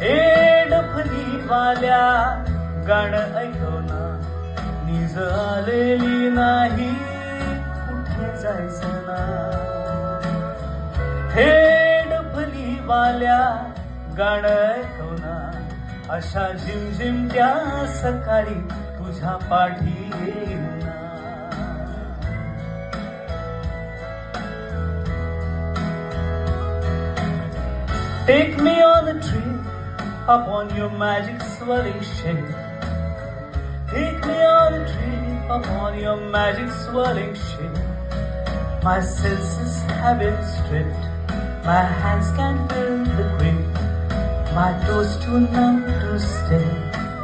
हे डफली वाल्या गाणं ऐकवना निज आलेली नाही कुठे जायचं ना. हे डफली वाल्या गाणं ऐकवना अशा झिमझिमत्या सकाळी तुझ्या पाठी येईन ना. Take me on a trip. upon your magic swirling ship. Take me on a trip upon your magic swirling ship. My senses have been stripped. My hands can feel the grip. My toes too numb to stay.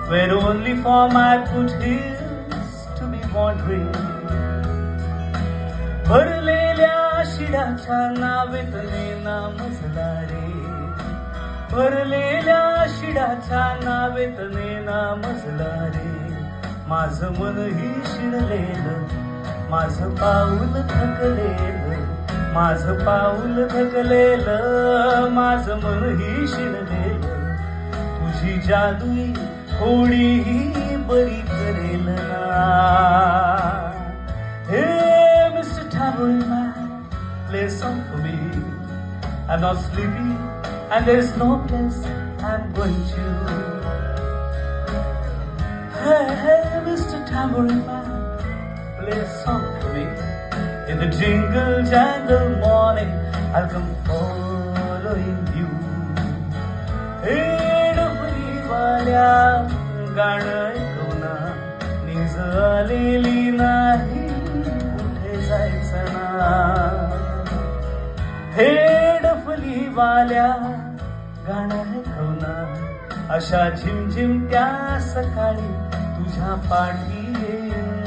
Wait only for my foothills to be wandering. भरलेल्या शिडाच्या नावेत नेना मजला रे भरलेल्या शिडाच्या नावेत नेना मजला रे माझं मनही शिणलेलं माझं पाऊल थकलेलं माझं पाऊल थकलेलं माझं मनही शिणलेलं तुझी जादुई कोणीही बरी करेल ना Hey, Mr. Tambourine Man, me a song for. I'm not sleepy, and there's no place I'm going to. Hey, hey, Mr. Tambourine Man, play a song for me. In the jingle jangle morning, I'll come following you. Hey, डफरीवाल्या गाणं ऐकवना निज आलेली नाही कुठे जायचं ना हे डफलीवाल्या गाणं अशा झिमझिम त्या सकाळी तुझ्या पाठी येईन